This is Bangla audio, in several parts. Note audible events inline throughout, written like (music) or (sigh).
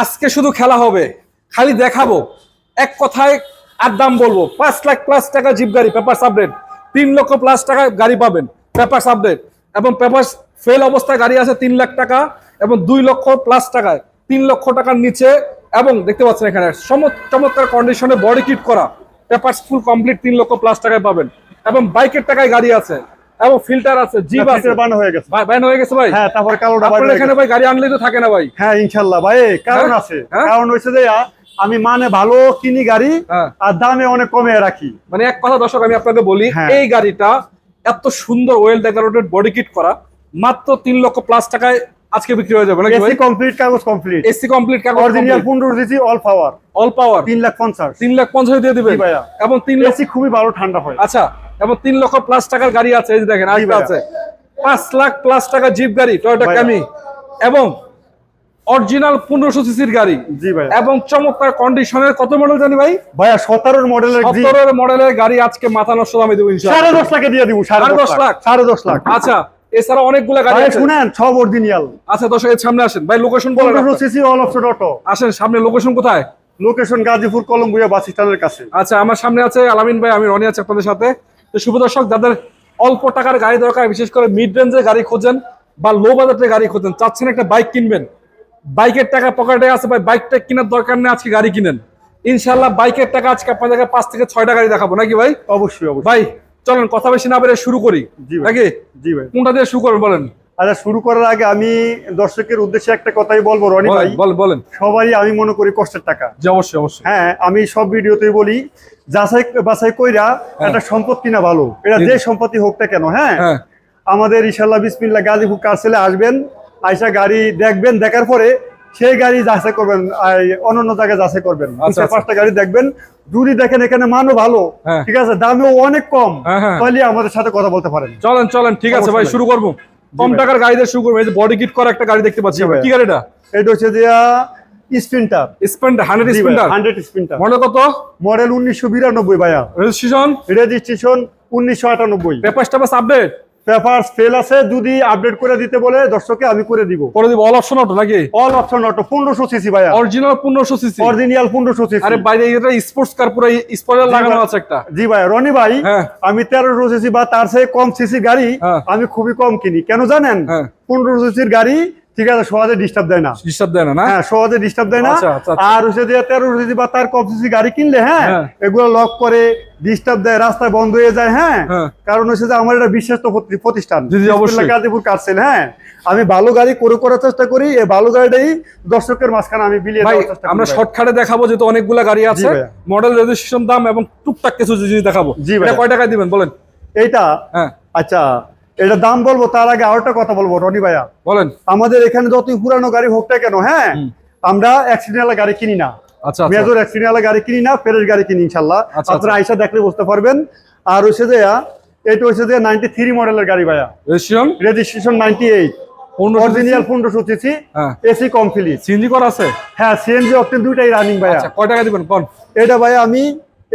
আজকে শুধু খেলা হবে। খালি দেখাবো। এক কথায় আর দাম বলব। পাঁচ লাখ প্লাস টাকা জিপ গাড়ি, পেপার আপডেট তিন লক্ষ প্লাস টাকা গাড়ি পাবেন, পেপার আপডেট এবং পেপার ফেল অবস্থায় গাড়ি আছে তিন লাখ টাকা এবং দুই লক্ষ প্লাস টাকায়। তিন লক্ষ টাকার নিচে এবং দেখতে পাচ্ছেন এখানে চমৎকার কন্ডিশনে বডি কিট করা। পেপার ফুল কমপ্লিট তিন লক্ষ প্লাস টাকায় পাবেন। এবং বাইকের টাকায় গাড়ি আছে। এবং ফিল্টার আছে জিপ আছে। হয়ে গেছে। ভাই হয়ে গেছে ভাই? হ্যাঁ তারপর কালোটা আপনার বানানো এখানে ভাই গাড়ি আনলেই তো থাকে না ভাই। হ্যাঁ ইনশাল্লাহ। ভাই কারণ হ্যাঁ? আছে। হ্যাঁ? কারণ হয়েছে যে আমি মানে ভালো কিনি গাড়ি হ্যাঁ। আর দামে অনেক কমে রাখি। মানে এক কথা দর্শক আমি আপনাকে বলি। এই গাড়িটা এত সুন্দর ওয়েল ডেকোরেটেড বডি কিট করা মাত্র তিন লক্ষ প্লাস টাকায় আজকে বিক্রি হয়ে যাবে নাকি এসি কমপ্লিট কাগজ কমপ্লিট এসি কমপ্লিট অরিজিনাল পনেরো দিচ্ছি অল পাওয়ার অল পাওয়ার তিন লাখ পঞ্চাশ। তিন লাখ পঞ্চাশ দিয়ে দিবেন। এবং তিন লক্ষ এসি খুবই ভালো ঠান্ডা হয়। আচ্ছা এবং তিন লক্ষ প্লাস টাকার গাড়ি আছে এই যে দেখেন আরেকটা আছে। পাঁচ লাখ প্লাস টাকা জিপ গাড়ি টয়টা ক্যামি এবং অরিজিনাল পনেরোশো সিসির গাড়ি। জি ভাই এবং চমৎকার কন্ডিশনের কত মডেল জানি ভাই? ভাইয়া সতেরোর মডেলের সতেরোর মডেলের গাড়ি আজকে মাথা নষ্ট দামে দেবো সাড়ে দশ লাখে দিয়ে দিব সাড়ে দশ দশ লাখ? সাড়ে দশ লাখ। আচ্ছা এছাড়া অনেকগুলো গাড়ি আছে। শুনেন সব অরিজিনাল আচ্ছা দর্শক এর সামনে আসেন। ভাই লোকেশন বলেন সিসি অল অপশন অটো আসেন সামনে লোকেশন কোথায়? লোকেশন গাজীপুর কলম্বিয়া বাস স্ট্যান্ডের কাছে। আচ্ছা আমার সামনে আছে আলামিন ভাই আমি রনি আছি আপনাদের সাথে। তো শুভ দর্শক যাদের অল্প টাকার গাড়ি দরকার বিশেষ করে মিড রেঞ্জের গাড়ি খোঁজেন বা লো বাজেটের গাড়ি খোঁজেন চাচ্ছেন একটা বাইক কিনবেন। বাইকের টাকা পকেটে আছে ভাই বাইকটা কেনার দরকার নেই আজকে গাড়ি কিনেন। ইনশাল্লাহ বাইকের টাকা আজকে আপনাদেরকে পাঁচ থেকে ছয়টা গাড়ি দেখাবো নাকি ভাই? অবশ্যই। ভাই চলেন কথা বেশি না বেড়ে শুরু করি। জি ভাই। নাকি? জি ভাই। কোনটা দিয়ে শুরু করবেন বলেন? আচ্ছা শুরু করার আগে আমি দর্শকের উদ্দেশ্যে একটা কথাই বলব রনি ভাই। বলেন সবারই আমি মনে করি কষ্টের টাকা। জি অবশ্যই অবশ্যই। হ্যাঁ আমি সব ভিডিওতেই বলি যাচাই বাছাই কইরা একটা সম্পদ কিনা ভালো। এটা যে সম্পত্তি হোক না কেন হ্যাঁ? হ্যাঁ। আমাদের ইনশাল্লাহ বিসমিল্লা গাজীপুর কারসেলে আসবেন আইসা গাড়ি দেখবেন দেখার পরে সেই গাড়ি যাচাই করবেন অন্যান্য জায়গায় যাচাই করবেন। আচ্ছা, আচ্ছা। পাঁচটা গাড়ি দেখবেন যদি দেখেন এখানে মানও ভালো হ্যাঁ। ঠিক আছে? দামেও অনেক কম হ্যাঁ, হ্যাঁ। তাহলে আমাদের সাথে কথা বলতে পারেন। চলেন চলেন ঠিক আছে ভাই। শুরু করব। কম টাকার গাড়ি দিয়ে শুরু করব। এই যে বডি কিট করা একটা গাড়ি দেখতে পাচ্ছি। কি গাড়িটা? এটা হচ্ছে দিয়া স্পিনটার স্পেন্ডার হান্ড্রেড স্পেন্ডার হান্ড্রেড স্পিনটার মডেল কত? মডেল উনিশশো বিরানব্বই ভাইয়া। রেজিস্ট্রেশন রেজিস্ট্রেশন উনিশশো আটানব্বই। পেপার টাপাস আপডেট পেপার ফেল আছে যদি আপডেট করে দিতে বলে দর্শককে আমি করে দিব। করে দিব। অল অপশন অটো নাকি? অল অপশন অটো পনেরোশো সিসি ভাইয়া। অরিজিনাল পনেরোশো সিসি অরিজিনাল পনেরোশো সিসি আরে বাইরে এটা স্পোর্টস কার পুরো স্পয়লার লাগানো আছে একটা। জি ভাই রনি ভাই হ্যাঁ। আমি 1300 সিসি বা তার চেয়ে কম সিসি গাড়ি হ্যাঁ। আমি খুবই কম কিনি। কেন জানেন? হ্যাঁ। পনেরো সিসির গাড়ি ঠিক আছে সহজে ডিস্টার্ব দেয় না। ডিস্টার্ব দেয় না হ্যাঁ সহজে ডিস্টার্ব দেয় না। আচ্ছা, আচ্ছা, আচ্ছা। আর হচ্ছে যে তেরো সিসি বা তার কম সিসি গাড়ি কিনলে হ্যাঁ হ্যাঁ। এগুলো লক করে ডিস্টার্ব দেয় রাস্তায় বন্ধ হয়ে যায় হ্যাঁ। হ্যাঁ। কারণ হচ্ছে যে আমার এটা বিশ্বস্ত প্রতিষ্ঠান। গাজীপুর কারসেল হ্যাঁ। আমি ভালো গাড়ি করে করার চেষ্টা করি এই ভালো গাড়িটাই দর্শকের মাঝখানে আমি বিলিয়ে আমরা। শর্টকাটে দেখাবো যেহেতু অনেকগুলা গাড়ি আছে। মডেল রেজিস্ট্রেশন দাম এবং টুকটাক কিছু জিনিস দেখাবো। কয় টাকায় দিবেন বলেন? এইটা? হ্যাঁ। আচ্ছা এটা দাম বলব তার আগে আরেকটা কথা বলব রনি ভাইয়া। বলেন। আমাদের এখানে যতই পুরানো গাড়ি হোক না কেন হ্যাঁ? আমরা অ্যাক্সিডেন্ট গাড়ি কিনি না। আচ্ছা আচ্ছা। মেজর অ্যাক্সিডেন্ট গাড়ি কিনি না ফ্রেশ গাড়ি কিনি ইনশাল্লাহ। আচ্ছা, আপনারা আইসা দেখলে বুঝতে পারবেন। আর হচ্ছে যে এটা হচ্ছে যে নাইনটি থ্রি মডেলের গাড়ি ভাইয়া। Registration registration ninety eight original পনেরোশো সিসি হ্যাঁ। এসি কমপ্লিট সিএনজি করা আছে? হ্যাঁ সিএনজি অপশন দুইটাই রানিং ভাইয়া। আচ্ছা কয় টাকা দিবেন? এটা ভাইয়া আমি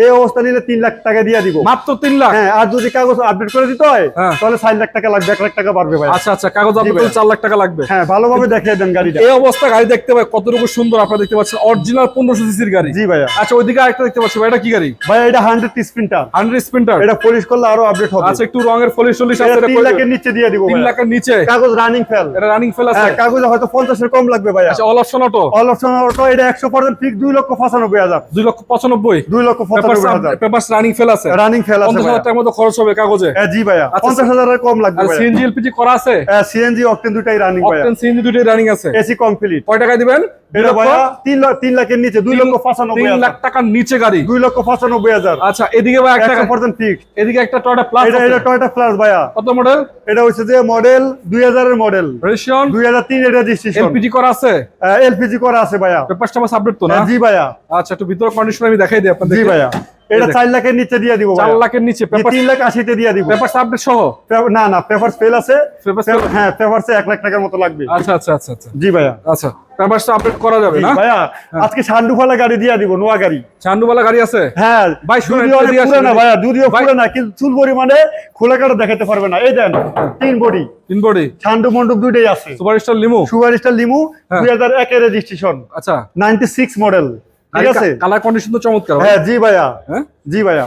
এই অবস্থা নিলে তিন লাখ টাকা দিয়ে দিব। মাত্র তিন লাখ? হ্যাঁ আর যদি কাগজ আপডেট করে দিতে হয় হ্যাঁ। তাহলে চার লাখ টাকা লাগবে এক লাখ টাকা বাড়বে ভাই। আচ্ছা আচ্ছা কাগজ ভাইয়া। চার লাখ টাকা লাগবে। হ্যাঁ ভালোভাবে দেখিয়ে দেন গাড়িটা। এই অবস্থা গাড়ি দেখতে পাই কতটুকু সুন্দর আপনারা দেখতে পাচ্ছেন। অরিজিনাল পনেরোশো সিসির গাড়ি। জি ভাইয়া। আচ্ছা ওইদিকে আরেকটা দেখতে পাচ্ছি ভাই এটা কি গাড়ি? ভাই এটা হান্ড্রেড স্পিনটার হান্ড্রেড স্পিন্টার এটা পলিশ করলে আরও আপডেট হবে। আচ্ছা একটু রঙের ফলিশ চল্লিশ আছে তিন লাখের নিচে দিয়ে দিব তিন লাখের নিচে? কাগজ রানিং ফেল এটা রানিং ফেল আছে? হ্যাঁ কাগজে হয়তো পঞ্চাশের কম লাগবে ভাই আচ্ছা all option auto all option auto এটা একশো পার্সেন্ট ফিক্স দুই লক্ষ পঁচানব্বই হাজার। দুই লক্ষ পঁচানব্বই? দুই লক্ষ পঁচানব্বই রানিং ফেল আছে। রানিং ফেল আছে পঞ্চাশ ভাইয়া। হাজার টাকার মতো খরচ হবে কাগজে। হ্যাঁ জি ভাইয়া আচ্ছা, পঞ্চাশ কম লাগবে আর সিএনজি এলপিজি করা আছে? সিএনজি অকটেন দুইটাই রানিং ভাইয়া। অকটেন সিএনজি দুটোই রানিং আছে। এসি কমপ্লিট কয় টাকায় দিবেন? এটা ভাইয়া তিন লাখ তিন লাখের নিচে দুই লক্ষ তিন পঁচানব্বই লাখ টাকার নিচে গাড়ি। দুই লক্ষ পঁচানব্বই হাজার। আচ্ছা এদিকে ভাই একটা একশো পার্সেন্ট ফিক্স এদিকে একটা টয়টা প্লাস এটা এটা টয়টা প্লাস ভাইয়া। কত মডেল এটা হচ্ছে যে মডেল দুই হাজারের মডেল রেজিস্ট্রেশন রেজিস্ট্রেশন এলপিজি করা আছে? এলপিজি করা আছে ভাইয়া। পেপার টাপাস আপডেট তো না? হ্যাঁ, জি ভাইয়া। আচ্ছা একটু ভিতর কন্ডিশন আমি দেখাই দিই জি আপনাদের ভাইয়া। এটা চার লাখের নিচে দিয়ে দিব চার লাখের নিচে পেপার লাখ আশিতে দিয়ে দিব। পেপার আপডেট সহ? না না পেপার ফেল আছে। হ্যাঁ পেপার এক লাখ টাকার মতো লাগবে। আচ্ছা আচ্ছা আচ্ছা আচ্ছা। জি ভাইয়া। আচ্ছা পেপারসটা আপডেট করা যাবে না? ভাইয়া আজকে সান্ডুফালা গাড়ি দিয়ে দিব নোয়া গাড়ি। চান্ডুবালা গাড়ি আছে? হ্যাঁ ভাই, শুনেন, পুরো না ভাইয়া ভাই- পুরো না কিন্তু চুল পরিমাণে খোলা কাটা দেখাতে পারবে না। এই দেন তিন বডি। তিন বডি? সান্ডু মন্ডপ দুইটাই আছে। Super star limo? Super star limo হ্যাঁ। দুই হাজার একের রেজিস্ট্রেশন আচ্ছা। নাইনটি সিক্স মডেল ঠিক আছে? কালার কন্ডিশন তো চমৎকার হ্যাঁ জি ভাইয়া। হ্যাঁ? জি ভাইয়া?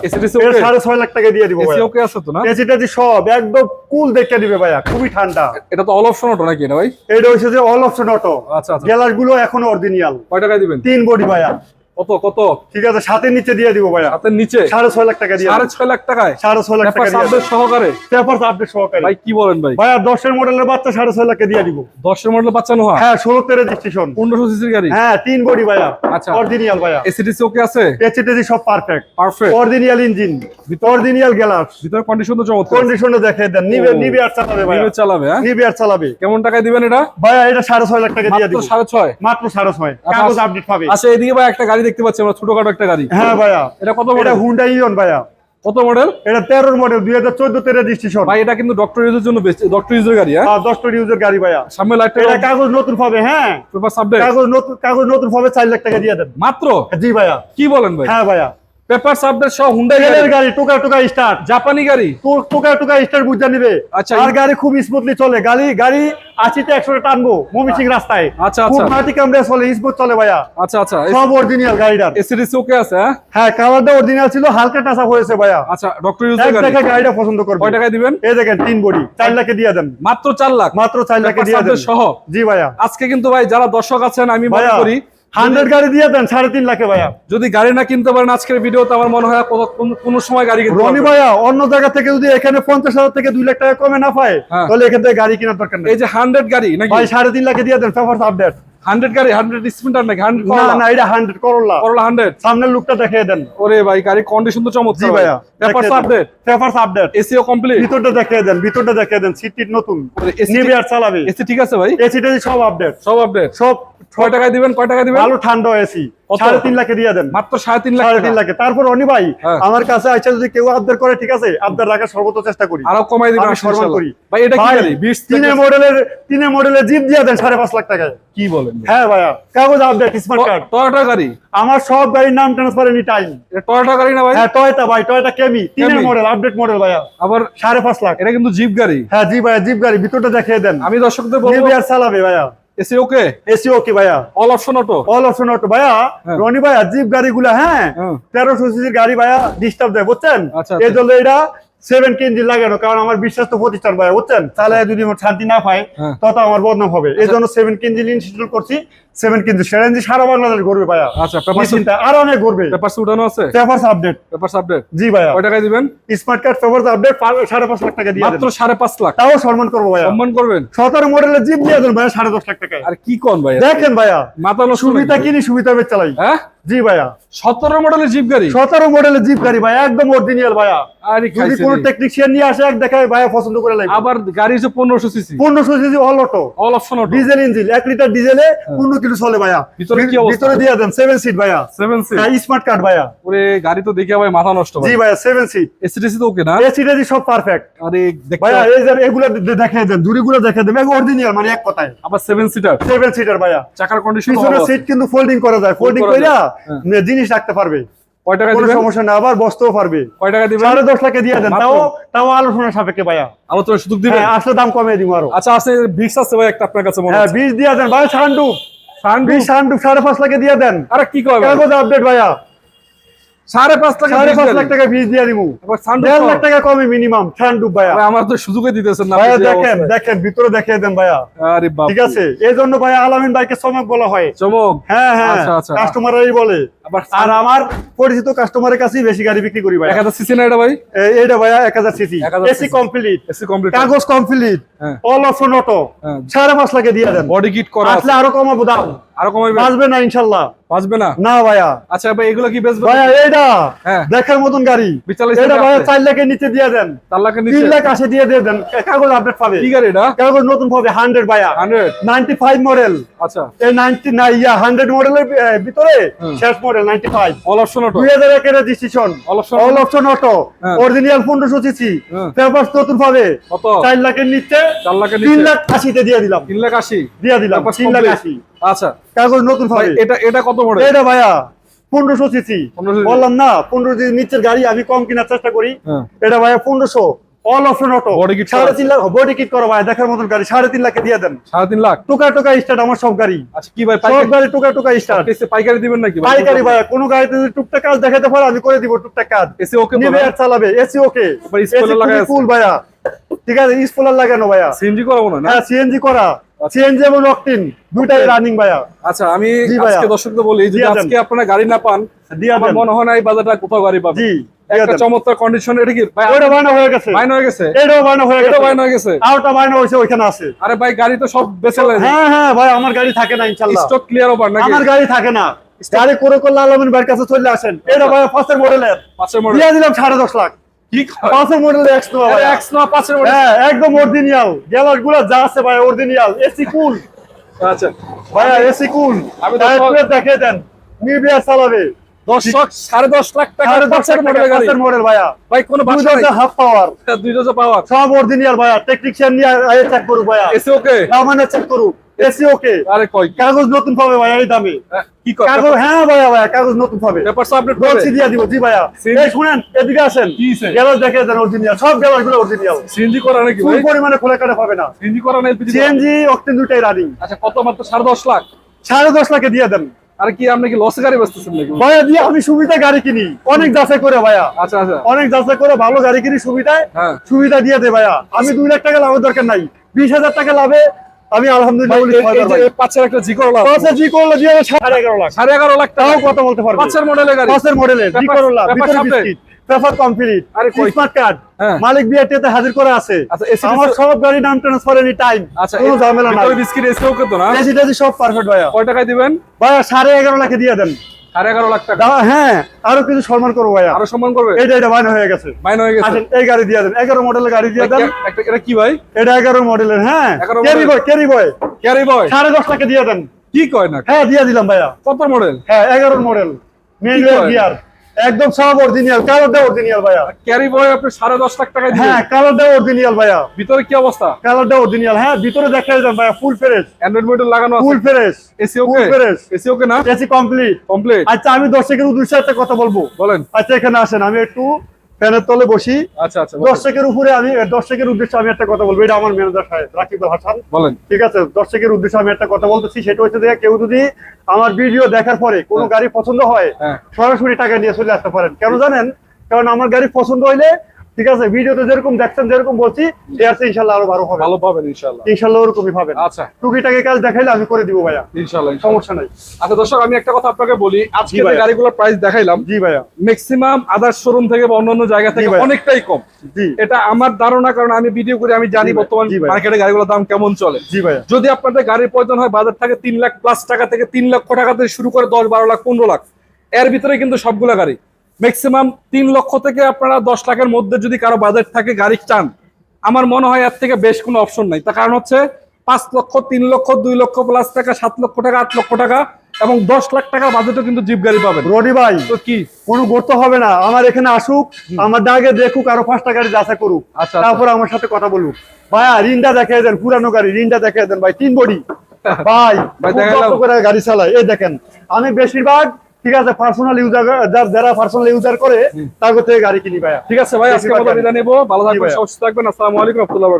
সাড়ে ছয় লাখ টাকা দিয়ে দিব এসি ভাইয়া। ওকে আছে তো না? এসিটা যে সব একদম কুল দেখে দিবে ভাইয়া খুবই ঠান্ডা। এটা তো অল অপশন অটো নাকি এটা ভাই? এটা হচ্ছে যে অল অপশন অটো আচ্ছা আচ্ছা। গ্যালাসগুলো এখনও অরিজিনাল কয় টাকায় দিবেন? তিন বডি ভাইয়া। কত কত? ঠিক আছে সাতের নিচে দিয়ে দিব ভাইয়া। হাতের নিচে? সাড়ে ছয় লাখ টাকা দিয়ে সাড়ে ছয় লাখ টাকায়? সাড়ে ছয় লাখ টাকা সাবজেক্ট সহকারে? পেপার আপডেট সহকারে। ভাই কি বলেন ভাই? ভাইয়া দশের মডেলের বাচ্চা সাড়ে ছয় লাখে দিয়ে দিব। দশের মডেল বাচ্চানো হয় হ্যাঁ ষোলোতে রেজিস্ট্রেশন পনেরোশো সিসির গাড়ি? হ্যাঁ তিন বডি ভাইয়া। আচ্ছা। অরিজিনাল ভাইয়া। এসিডিসি ওকে আছে? এসিটেজি সব perfect perfect original engine original গ্যালাস ভিতরে কন্ডিশন তো চমৎকার। কন্ডিশনে দেখে দেন। নিবে। নিবে আর চালাবে ভাইয়া। নিবে চালাবে হ্যাঁ? নিবে আর চালাবে। কেমন টাকায় দিবেন এটা? ভাইয়া এটা সাড়ে ছয় লাখ টাকা দিয়ে দিব। সাড়ে ছয়? মাত্র সাড়ে ছয়। আচ্ছা, কাগজ আচ্ছা। আপডেট পাবে। আচ্ছা এদিকে ভাই একটা গাড়ি দেখতে পাচ্ছি আমরা ছোটখাটো একটা গাড়ি। হ্যাঁ ভাইয়া। এটা কত এটা মডেল হুন্ডা ইয়ন ভাইয়া। কত মডেল এটা তেরোর মডেল দুই হাজার চোদ্দতে রেজিস্ট্রেশন ভাই এটা কিন্তু ডক্টর ইউজের জন্য ডক্টর ইউজের গাড়ি হ্যাঁ? ডক্টর ইউজের গাড়ি ভাইয়া। সামনে লাখ এটা কাগজ নতুন পাবে হ্যাঁ। পেপার সাবজেক্ট কাগজ নতুন কাগজ নতুন পাবে চার লাখ টাকা দিয়ে দেন মাত্র? জি ভাইয়া। কি বলেন ভাই? হ্যাঁ ভাইয়া। পেপার সাবজেক্ট সহ হুন্ডাই তেলের গাড়ি। টুকা টুকা স্টার্ট জাপানি গাড়ি। টুকা টুকা স্টার্ট বুঝা নিবে। আচ্ছা, আর গাড়ি খুব স্মুথলি চলে। গাড়ি গাড়ি আশিতে একশো টানবো মমিসিং রাস্তায়। আচ্ছা, খুব আচ্ছা। মাটি কামড়ে চলে স্মুথ চলে ভাইয়া। আচ্ছা আচ্ছা। সব অরিজিনাল গাড়িটার। এসিডিসি ওকে আছে হ্যাঁ? হ্যাঁ কালারটা অরিজিনাল ছিল হালকা টাচ হয়েছে ভাইয়া। আচ্ছা ডক্টর ইউজের এক গাড়ি। দেখে গাড়িটা পছন্দ করবে। কয় টাকায় দিবেন? এই দেখেন তিন বডি চার লাখে দিয়ে দেন। মাত্র চার লাখ। মাত্র চার লাখে পেপার দিয়ে দেন। সহ। জি ভাইয়া। আজকে কিন্তু ভাই যারা দর্শক আছেন আমি মনে ভাইয়া করি হান্ড্রেড গাড়ি দিয়ে দেন সাড়ে তিন লাখে ভাইয়া। যদি গাড়ি না কিনতে পারেন আজকের ভিডিওতে আমার মনে হয় কোন- কোন সময় গাড়ি কিনতে রনি ভাইয়া অন্য জায়গা থেকে যদি এখানে পঞ্চাশ হাজার থেকে দুই লাখ টাকা কমে না পায় হ্যাঁ। তাহলে এখান থেকে গাড়ি কেনার দরকার নেই। এই যে হান্ড্রেড গাড়ি নাকি? ভাই সাড়ে তিন লাখে দিয়ে দেন পেপার আপডেট হান্ড্রেড গাড়ি হান্ড্রেড স্পিন্টার নাকি? হান্ড্রেড না না এটা হান্ড্রেড করলা করলা হান্ড্রেড? সামনের লুকটা দেখিয়ে দেন। ওরে ভাই গাড়ি কন্ডিশন তো চমৎকার ভাইয়া পেপার আপডেট পেপার আপডেট এসিও কমপ্লিট ভিতরটা দেখিয়ে দেন ভিতরটা দেখিয়ে দেন সিট টিট নতুন আর চালাবে। এসি ঠিক আছে ভাই? এসিটা সব আপডেট সব আপডেট সব কয় টাকায় দিবেন কয় টাকা দিবেন? ভালো ঠান্ডা এসি সাড়ে তিন লাখে দিয়ে দেন। মাত্র সাড়ে তিন লাখ সাড়ে তিন লাখে। তারপর অনি ভাই হ্যাঁ। আমার কাছে আইসা যদি কেউ আবদার করে ঠিক আছে? আবদার রাখার সর্বোচ্চ চেষ্টা করি। আরও কমাই দিবেন ইনশাআল্লাহ। করি। ভাই এটা কি বিশ তিনে মডেলের তিনে মডেলের জিপ দিয়ে দেন সাড়ে পাঁচ লাখ টাকায়। কি বলেন হ্যাঁ ভাইয়া কাগজ আপডেট স্মার্ট কার্ড টয়োটা গাড়ি? আমার সব গাড়ির নাম ট্রান্সফার এনি টাইম টয়োটা গাড়ি না ভাই? হ্যাঁ টয়টা ভাই টয়টা কেমি তিনের মডেল আপডেট মডেল ভাইয়া। আবার সাড়ে পাঁচ লাখ। এটা কিন্তু জিপ গাড়ি। হ্যাঁ জি ভাইয়া জিপ গাড়ি ভিতরটা দেখিয়ে দেন। আমি দর্শকদের বলব চালাবে ভাইয়া। এসি ওকে এসি ওকে ভাইয়া all option auto all option auto ভাইয়া হ্যাঁ। রনি ভাইয়া জিপ গাড়িগুলা হ্যাঁ হ্যাঁ। তেরোশো সিসির গাড়ি ভাইয়া ডিস্টার্ব দেয় বুঝছেন আচ্ছা, এই আচ্ছা। জন্য এটা সেভেন কেজি লাগানো কারণ আমার বিশ্বাস তো প্রতিষ্ঠান ভাইয়া বুঝছেন? চালায় যদি আমার শান্তি না পায় হ্যাঁ। তত আমার বদনাম হবে। এই জন্য সেভেন কেজি ইনস্টল করছি সেভেন কেজি সেটা ইঞ্জিন সারা বাংলাদেশ ঘুরবে ভাইয়া। আচ্র পেপার মেশিনটা আরও অনেক ঘুরবে। পেপার উঠানো আছে? পেপারস আপডেট পেপার আপডেট জি ভাইয়া। কয় টাকায় দিবেন? স্মার্ট কার্ড পেপারস আপডেট সাড়ে পাঁচ লাখ টাকা দিয়ে মাত্র দেন সাড়ে পাঁচ লাখ। তাও সম্মান করব ভাইয়া। সম্মান করবেন? সতেরো মডেলের জিপ দিয়ে দেন ভাইয়া সাড়ে দশ লাখ টাকায়। আর কি কোন ভাই দেখেন ভাইয়া। মাথা নষ্ট সুবিধা কিনি সুবিধা বেচ চালাই হ্যাঁ? জি ভাইয়া। সতেরো মডেলের জিপ গাড়ি? সতেরো মডেলের জিপ গাড়ি ভাইয়া একদম অরিজিনাল ভাইয়া। আরে যদি কোনো টেকনিশিয়ান নিয়ে আসে এক দেখায় ভাইয়া পছন্দ করে লাগবে আবার গাড়ি হচ্ছে পনেরোশো সিসি পনেরোশো CC all auto all option auto diesel engine এক লিটার ডিজেলে পনেরো কিলো চলে ভাইয়া। ভিতরে কি ভিতরে দিয়ে দেন সেভেন সিট ভাইয়া। সেভেন সিট হ্যাঁ স্মার্ট কার্ড ভাইয়া। ওরে গাড়ি তো দেখে ভাই মাথা নষ্ট জি ভাইয়া সেভেন সিট এসিডিসি তো ওকে না? এসিটা সব পারফেক্ট আরে ভাইয়া এই যে এগুলো দেখে দেন দূরিগুলো দেখে দেন। অরিজিনাল মানে এক কথায়। আবার সেভেন সিটার সেভেন সিটার ভাইয়া। চাকার কন্ডিশন পিছনে সিট কিন্তু ফোল্ডিং করা যায়। ফোল্ডিং কইরা হ্যাঁ। জিনিস রাখতে পারবে। কয় টাকা দিবেন? সমস্যা না আবার বসতেও পারবে। কয় টাকা দিবেন? সাড়ে দশ লাখে দিয়ে দেন তাও তাও আলোচনা সাপেক্ষে ভাইয়া। আলোচনা সুযোগ দিবেন? হ্যাঁ আসলে দাম কমিয়ে দিব আরও। আচ্ছা আছে বিক্স আছে ভাই একটা আপনার কাছে মনে হ্যাঁ হচ্ছে বিশ দিয়ে দেন ভাই সান্ডু সান্ডু সান্ডু সাড়ে পাঁচ লাখে দিয়ে দেন। আরে কি কয় কাগজ আপডেট ভাইয়া? সাড়ে পাঁচ টাকা সাড়ে পাঁচ লাখ টাকা বীজ দিয়ে দিব। দেড় লাখ টাকা কমে মিনিমাম সান্ডু ভাইয়া। আমার তো সুযোগে দিতেছেন না ভাইয়া দেখেন দেখেন ভিতরে দেখিয়ে দেন ভাইয়া। আরে বাপ ঠিক আছে? এই জন্য ভাইয়া আলামিন ভাইকে চমক বলা হয়। চমক? হ্যাঁ হ্যাঁ আচ্ছা, আচ্ছা। বলে। আর আমার পরিচিত কাস্টমারের কাছেই বেশি গাড়ি বিক্রি করি সিসি না এটা ভাই? ভাইয়া এক হাজার CC AC complete AC complete কাগজ কমপ্লিট। All auto. সাড়ে পাঁচ লাখে দিয়ে দেন। বডি কিট করা আসলে আরও কমাবো দাম। আরও কমাইবে? বাঁচবে না ইনশাল্লাহ। বাঁচবে না? না ভাইয়া। আচ্ছা ভাই এগুলো কি বেচবে? ভাইয়া এইটা হ্যাঁ। দেখার মতন গাড়ি। এটা ভাইয়া চার লাখের নিচে দিয়ে দেন। চার লাখের তিন লাখ আশি দিয়ে দিয়ে দেন। কাগজ আপডেট পাবে। কি গাড়ি এটা? কাগজ নতুন পাবে হান্ড্রেড ভাইয়া। হান্ড্রেড নাইনটি ফাইভ মডেল আচ্ছা। এই নাইনটি না ইয়া হান্ড্রেড মডেলের ভিতরে শেষ model ninety five all option auto দুই হাজার একের registration all option auto. Original পনেরোশো সিসি। পেপার নতুন পাবে। চার লাখের নিচে চার লাখের তিন লাখ আশিতে দিয়ে দিলাম। তিন লাখ আশি? দিয়ে দিলাম তিন লাখ আশি। আচ্ছা। কাগজ নতুন ভাই এটা এটা কত মডেল এটা ভাইয়া পনেরোশো সিসি। বললাম না পনেরো সিসি নিচের গাড়ি আমি কম কেনার চেষ্টা করি। হ্যাঁ। এটা ভাইয়া পনেরোশো অল অপশন অটো সাড়ে তিন লাখ বডি কিট করো ভাই দেখার মতন গাড়ি। সাড়ে তিন লাখে দিয়ে দেন। সাড়ে তিন লাখ? টোকা টোকা স্টার্ট আমার সব গাড়ি। আচ্ছা কি ভাই সব গাড়ি টোকা টোকা স্টার্ট এসে পাইকারি দিবেন নাকি পাইকারি কোনো গাড়িতে যদি টুকটাক কাজ দেখাতে পারে আমি করে দিব টুকটাক কাজ। এসে ওকে নিবে আর চালাবে এসি ওকে ভাইয়া। ঠিক আছে স্পলার লাগানো ভাইয়া। সিএনজি করাবো না না? হ্যাঁ সিএনজি করা। সিএনজি এবং অকটিন দুইটাই রানিং ভাইয়া। আচ্ছা আমি আজকে দর্শকদের বলি যদি আজকে আপনারা গাড়ি না পান আমার মনে হয় না এই বাজারটা কোথাও গাড়ি পাবেন জি একটা চমৎকার কন্ডিশন এটা কি? বায়না হয়ে গেছে। বাইন হয়ে গেছে? এটাও বায়না হয়ে গেছে। হয়ে গেছে? আর ওটা বায়না হয়েছে ওইখানে আছে। আরে ভাই গাড়ি তো সব বেচে লাগে হ্যাঁ হ্যাঁ ভাই আমার গাড়ি থাকে না ইনশাল্লাহ স্টক ক্লিয়ার ওভার নাকি? আমার গাড়ি থাকে না। গাড়ি করে করলে আলমিন ভাইয়ের কাছে চলে আসেন। এটা ভাই ফার্স্টের মডেলের পাঁচের মডেল দিয়ে দিলাম সাড়ে দশ লাখ। কি? পাঁচের মডেল এক্স নোয়া আরে এক্স না পাঁচের মডেল হ্যাঁ একদম অরিজিনাল গ্যালারগুলো যা আছে ভাই অরিজিনাল এসি কুল আচ্ছা। ভাইয়া এসি কুল আমি দশ- দেখে দেন। নিবিয়া চালাবে দর্শক সাড়ে দশ লাখ টাকা সাড়ে দশ পাঁচের লাখ মডেল গাড়ি। মডেল ভাইয়া। ভাই কোনো হাফ পাওয়ার দুই ডোজা পাওয়ার সব অরিজিনাল ভাইয়া। টেকনিশিয়ান নিয়ে চেক করুক ভাইয়া। এসে ওকে মানে চেক করুক। AC okay. আরে কই? কাগজ নতুন পাবে এই দামে। কি কাগজ হ্যাঁ ভাইয়া ভাইয়া কাগজ নতুন পাবে। পেপার আপডেট দিয়ে দিব জি ভাইয়া। এই শুনেন এদিকে আসেন? গ্যালাস দেখে দেন অরিজিনাল সব গ্যালাসগুলো অরিজিনাল সিএনজি করা নাকি ভাই? পরিমাণে খোলা কাটা পাবে না। সিএনজি করা না এলপিজি সিএনজি অক্টেন দুটাই রানিং আচ্ছা কত মাত্র? সাড়ে দশ লাখ? সাড়ে দশ লাখে দিয়ে দেন। আরে কি আপনি কি লসে গাড়ি বেচতেছেন নাকি? ভাইয়া দিয়ে আমি সুবিধা গাড়ি কিনি। অনেক যাচাই করে ভাইয়া। আচ্ছা আচ্ছা। অনেক যাচাই করে ভালো গাড়ি কিনি সুবিধায়। হ্যাঁ। সুবিধা দিয়ে দে ভাইয়া। আমি দুই লাখ টাকা লাভের দরকার নাই। বিশ হাজার টাকা লাভে আমি আলহামদুলিল্লাহ পাঁচের একটা জি করলা পাঁচের জি করলে দিয়ে সাড়ে এগারো লাখ। সাড়ে এগারো লাখ তাও কথা বলতে পারবে? পাঁচের মডেলের গাড়ি। পাঁচের মডেলের জি পেপার- করলা পেপার ভিতরে সামনে? Biscuit paper complete smart card হ্যাঁ। মালিক বিআরটিতে হাজির করে আছে। আচ্ছা, আমার সব গাড়ি নাম ট্রান্সফার এনি টাইম কোনো ঝামেলা নাই। বিস্কিট এসে ওকে না। এসি সব পারফেক্ট ভাইয়া। কয় টাকায় দিবেন? ভাইয়া সাড়ে এগারো লাখে দিয়ে দেন। লাখ টাকা। হ্যাঁ আরও কিছু সম্মান করব ভাইয়া। আরও সম্মান করবে? এটা এটা বায়না হয়ে গেছে। হয়ে এই গাড়ি দিয়ে দেন। এগারো মডেলের গাড়ি দিয়ে দেন। এটা কি ভাই? এটা এগারো মডেলের হ্যাঁ। 11 carry boy carry boy carry boy সাড়ে দশ টাকা দিয়ে দেন। কি কয় না? হ্যাঁ দিয়ে দিলাম ভাইয়া। কত মডেল হ্যাঁ এগারো মডেল মেন গিয়ার একদম সব অরিজিনাল কালারটা অরিজিনাল ভাইয়া। ক্যারি বয় আপনি সাড়ে দশ লাখ টাকায় দিবেন। হ্যাঁ কালারটা অরিজিনাল ভাইয়া। ভিতরে কি অবস্থা? কালারটা অরিজিনাল হ্যাঁ ভিতরে দেখা যায় ভাইয়া ফুল ফ্রেশ অ্যান্ড্রয়েড মডেল লাগানো আছে। Full fresh AC okay full fresh। AC okay না? এসি কমপ্লিট কমপ্লিট আচ্ছা আমি দর্শকের উদ্দেশ্যে একটা কথা বলব। বলেন। আচ্ছা এখানে আসেন আমি একটু ফ্যানের তলে বসি। আচ্ছা আচ্ছা দর্শকের উপরে আমি দর্শকের উদ্দেশ্যে আমি একটা কথা বলব। এটা আমার ম্যানেজার সাহেব রাকিব হাসান। বলেন। ঠিক আছে দর্শকের উদ্দেশ্যে আমি একটা কথা বলতেছি। সেটা হচ্ছে যে কেউ যদি আমার ভিডিও দেখার পরে কোনো হ্যাঁ। গাড়ি পছন্দ হয় হ্যাঁ। সরাসরি টাকা নিয়ে চলে আসতে পারেন। কেন জানেন? কারণ আমার গাড়ি পছন্দ হইলে ঠিক আছে? ভিডিওতে যেরকম দেখছেন যেরকম বলছি এর চেয়ে ইনশাল্লাহ আরও ভালো হবে। ভালো পাবেন ইনশাল্লাহ। ইনশাল্লাহ ওরকমই পাবেন। আচ্ছা। টুকিটাকে কাজ দেখাইলে আমি করে দিব ভাইয়া। ইনশাল্লাহ। সমস্যা নাই। আচ্ছা দর্শক আমি একটা কথা আপনাকে বলি। আজকে যে। গাড়িগুলোর প্রাইস দেখাইলাম জি ভাইয়া। ম্যাক্সিমাম আদার শোরুম থেকে বা অন্যান্য জায়গা থেকে। অনেকটাই কম। জি। এটা আমার ধারণা কারণ আমি ভিডিও করে আমি জানি বর্তমান। মার্কেটে গাড়িগুলোর দাম কেমন চলে। জি ভাইয়া। যদি আপনাদের গাড়ির প্রয়োজন হয় বাজার থেকে তিন লাখ প্লাস টাকা থেকে তিন লক্ষ টাকা থেকে শুরু করে দশ বারো লাখ পনেরো লাখ। এর ভিতরে কিন্তু সবগুলো গাড়ি। ম্যাক্সিমাম তিন লক্ষ থেকে আপনারা দশ লাখের মধ্যে যদি কারও বাজেট থাকে গাড়ি চান আমার মনে হয় এর থেকে বেশ কোনো অপশন নাই। তার কারণ হচ্ছে পাঁচ লক্ষ তিন লক্ষ দুই লক্ষ প্লাস টাকা সাত লক্ষ টাকা আট লক্ষ টাকা এবং দশ লাখ টাকার বাজেটও কিন্তু জিপ গাড়ি পাবেন। রনি ভাই তো কি? কোনো করতে হবে না। আমার এখানে আসুক আমার ডাকে দেখুক আরও পাঁচটা গাড়ি যাচাই করুক। আচ্ছা, আচ্ছা। তারপর আমার সাথে কথা বলুক। ভাইয়া রিনটা দেখাই দেন পুরানো গাড়ি ঋণটা দেখাই দেন ভাই তিন বডি। (laughs) ভাই গাড়ি চালায়। এই দেখেন আমি বেশিরভাগ ঠিক আছে পার্সোনাল ইউজার যারা পার্সোনাল ইউজার করে তার থেকে গাড়ি কিনি ভাইয়া। ঠিক আছে ভাই আজকে বিদায় নেব। ভালো থাকবেন। সুস্থ থাকবেন। আসসালামু আলাইকুম রহমতুল্লাহ।